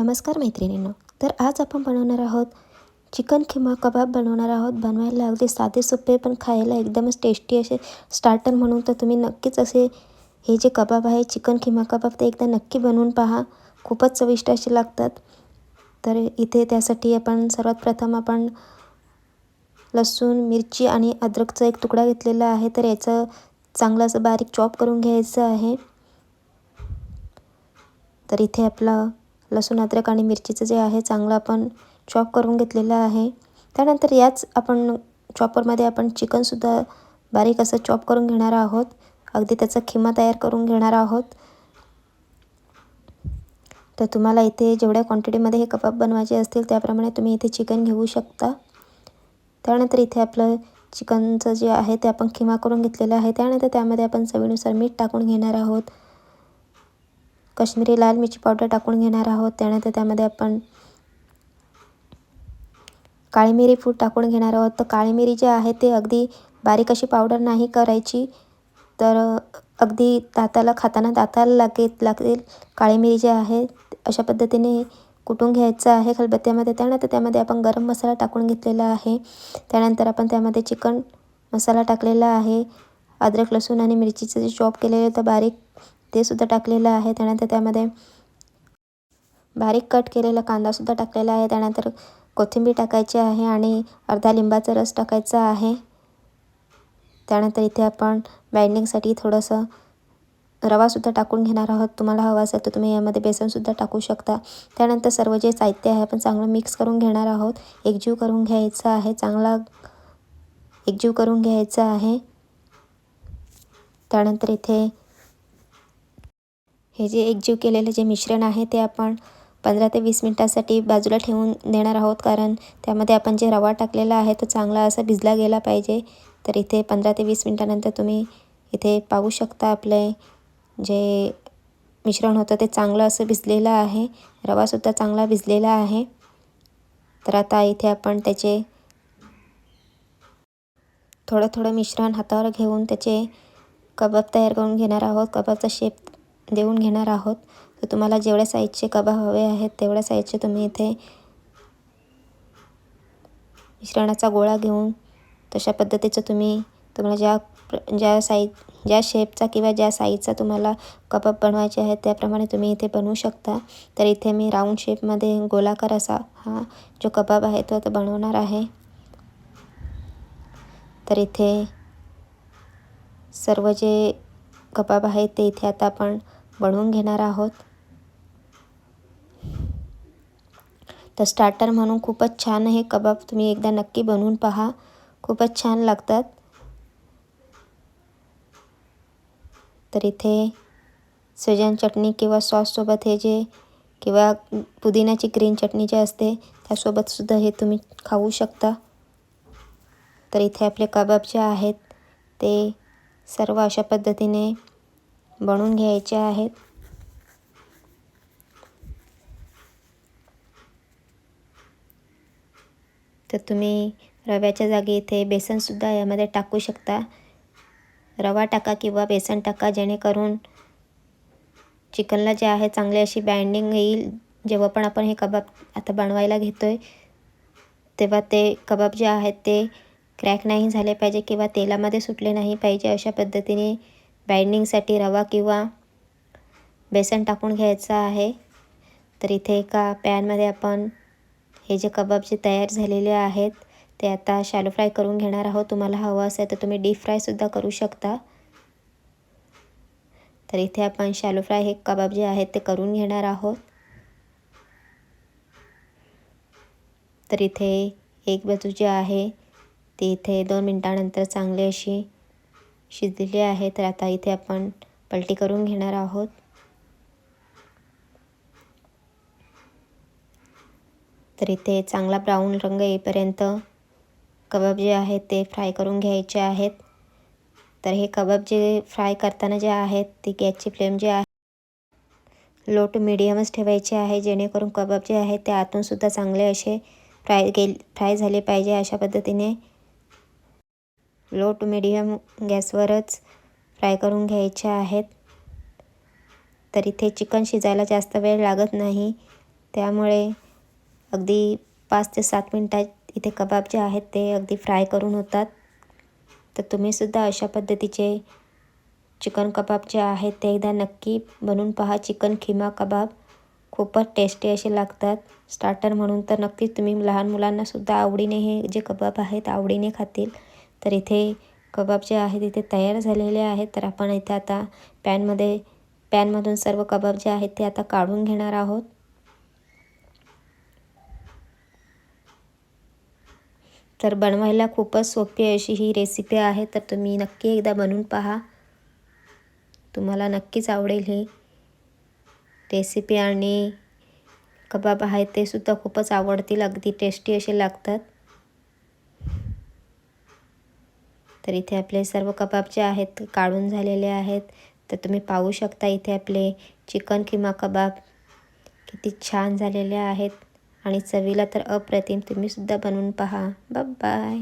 नमस्कार मैत्रिणींनो तर आज आपण बनवणार आहोत चिकन किंवा कबाब बनवणार आहोत. बनवायला अगदी साधे सोपे पण खायला एकदमच टेस्टी असे स्टार्टर म्हणून तर तुम्ही नक्कीच असे हे जे कबाब आहे चिकन किंवा कबाब ते एकदा नक्की बनवून पहा. खूपच चविष्ट असे लागतात. तर इथे त्यासाठी आपण सर्वात प्रथम आपण लसूण मिरची आणि अद्रकचा एक तुकडा घेतलेला आहे. तर याचं चांगलं असं बारीक चॉप करून घ्यायचं आहे. तर इथे आपलं लसूण अद्रक आणि मिरचीचं जे आहे चांगलं आपण चॉप करून घेतलेलं आहे. त्यानंतर याच आपण चॉपरमध्ये आपण चिकनसुद्धा बारीक असं चॉप करून घेणार आहोत. अगदी त्याचा खिमा तयार करून घेणार आहोत. तर तुम्हाला इथे जेवढ्या क्वांटिटीमध्ये हे कबाब बनवायचे असतील त्याप्रमाणे तुम्ही इथे चिकन घेऊ शकता. त्यानंतर इथे आपलं चिकनचं जे आहे ते आपण खिमा करून घेतलेलं आहे. त्यानंतर त्यामध्ये आपण चवीनुसार मीठ टाकून घेणार आहोत. कश्मीरी लाल मिरची पावडर टाकून घेणार आहोत. त्यानंतर त्यामध्ये आपण काळी मिरी फूड टाकून घेणार आहोत. तर काळी मिरी जे आहे ते अगदी बारीक अशी पावडर नाही करायची. तर अगदी दाताला खाताना दाताला लागेल लागेल काळी मिरी जे आहे अशा पद्धतीने कुटून घ्यायचं आहे खलबत्त्यामध्ये. त्यानंतर त्यामध्ये आपण गरम मसाला टाकून घेतलेला आहे. त्यानंतर आपण त्यामध्ये चिकन मसाला टाकलेला आहे. अद्रक लसूण आणि मिरचीचं जे चॉप केलेलं होतं बारीक ते सुद्धा टाकलेलं आहे. त्यानंतर त्यामध्ये बारीक कट केलेला कांदासुद्धा टाकलेला आहे. त्यानंतर कोथिंबीर टाकायची आहे आणि अर्धा लिंबाचा रस टाकायचा आहे. त्यानंतर इथे आपण बाइंडिंगसाठी थोडंसं रवासुद्धा टाकून घेणार आहोत. तुम्हाला हवा असेल तर तुम्ही यामध्ये बेसनसुद्धा टाकू शकता. त्यानंतर सर्व जे साहित्य आहे आपण चांगलं मिक्स करून घेणार आहोत. एकजीव करून घ्यायचं आहे. चांगला एकजीव करून घ्यायचं आहे. त्यानंतर इथे हे जे एकजीव केलेलं जे मिश्रण आहे ते आपण पंधरा ते वीस मिनटासाठी बाजूला ठेवून देणार आहोत. कारण त्यामध्ये आपण जे रवा टाकलेला आहे तो चांगला असा भिजला गेला पाहिजे. तर इथे पंधरा ते वीस मिनटानंतर तुम्ही इथे पाहू शकता आपले जे मिश्रण होतं ते चांगलं असं भिजलेलं आहे. रवासुद्धा चांगला भिजलेला आहे. तर आता इथे आपण त्याचे थोडं थोडं मिश्रण हातावर घेऊन त्याचे कबाब तयार करून घेणार आहोत. कबाबचा शेप देऊन घेणार आहोत. तर तुम्हाला जेवढ्या साईजचे कबाब हवे आहेत तेवढ्या साईजचे तुम्ही इथे मिश्रणाचा गोळा घेऊन तशा पद्धतीचं तुम्ही तुम्हाला ज्या ज्या साईज ज्या शेपचा किंवा ज्या साईजचा तुम्हाला कबाब बनवायचे आहेत त्याप्रमाणे तुम्ही इथे बनवू शकता. तर इथे मी राऊंड शेपमध्ये गोलाकार असा हा जो कबाब आहे तो आता बनवणार आहे. तर इथे सर्व जे कबाब आहेत ते इथे आता आपण बनवून घेणार आहोत. तर स्टार्टर म्हणून खूपच छान हे कबाब तुम्ही एकदा नक्की बनवून पहा. खूपच छान लागतात. तर इथे सजन चटणी किंवा सॉससोबत हे जे किंवा पुदिन्याची ग्रीन चटणी जे असते त्यासोबतसुद्धा हे तुम्ही खाऊ शकता. तर इथे आपले कबाब जे आहेत ते सर्व अशा पद्धतीने बनवून घ्यायचे आहेत. तर तुम्ही रव्याच्या जागी इथे बेसनसुद्धा यामध्ये टाकू शकता. रवा टाका किंवा बेसन टाका जेणेकरून चिकनला जे आहे चांगली अशी बाइंडिंग येईल. जेव्हा पण आपण हे कबाब आता बनवायला घेतो आहे तेव्हा ते कबाब जे आहेत ते क्रॅक नाही झाले पाहिजे किंवा तेलामध्ये सुटले नाही पाहिजे अशा पद्धतीने बाइंडिंगसाठी रवा किंवा बेसन टाकून घ्यायचं आहे. तर इथे एका पॅनमध्ये आपण हे जे कबाब जे तयार झालेले आहेत ते आता शॅलो फ्राय करून घेणार आहोत. तुम्हाला हवं असेल तर तुम्ही डीप फ्रायसुद्धा करू शकता. तर इथे आपण शॅलो फ्राय हे कबाब जे आहेत ते करून घेणार आहोत. तर इथे एक बाजू जी आहे ती इथे दोन मिनटानंतर चांगली अशी शिजलेले आहे तर आता इथे आपण पलटी करून घेणार आहोत. तर इथे चांगला ब्राऊन रंग येईपर्यंत कबाब जे आहेत ते फ्राय करून घ्यायचे आहेत. तर हे कबाब जे फ्राय करताना जे आहेत ती गॅसची फ्लेम जे आहे लो टू मिडियमच ठेवायचे आहे. जेणेकरून कबाब जे आहेत ते आतूनसुद्धा चांगले असे फ्राय गे फ्राय झाले पाहिजे अशा पद्धतीने. लो टू मिडियम गॅसवरच फ्राय करून घ्यायच्या आहेत. तर इथे चिकन शिजायला जास्त वेळ लागत नाही. त्यामुळे अगदी पाच ते सात मिनटात इथे कबाब जे आहेत ते अगदी फ्राय करून होतात. तर तुम्हीसुद्धा अशा पद्धतीचे चिकन कबाब जे आहेत ते एकदा नक्की बनवून पहा. चिकन खिमा कबाब खूपच टेस्टी असे लागतात. स्टार्टर म्हणून तर नक्कीच तुम्ही लहान मुलांनासुद्धा आवडीने हे जे कबाब आहेत आवडीने खातील. तर इथे कबाब जे आहेत इथे तयार झालेले आहेत. तर आपण इथे आता पॅनमध्ये पॅनमधून सर्व कबाब जे आहेत ते आता काढून घेणार आहोत. तर बनवायला खूपच सोपी अशी ही रेसिपी आहे. तर तुम्ही नक्की एकदा बनवून पहा. तुम्हाला नक्कीच आवडेल ही रेसिपी आणि कबाब आहेत ते सुद्धा खूपच आवडतील. अगदी टेस्टी असे लागतात. तर इथे आपले सर्व कबाब जे आहेत काढून झालेले आहेत. तर तुम्ही पाहू शकता इथे आपले चिकन किमा कबाब किती छान झालेले आहेत. आणि चवीला तर अप्रतिम तुम्हीसुद्धा बनवून पहा. बाय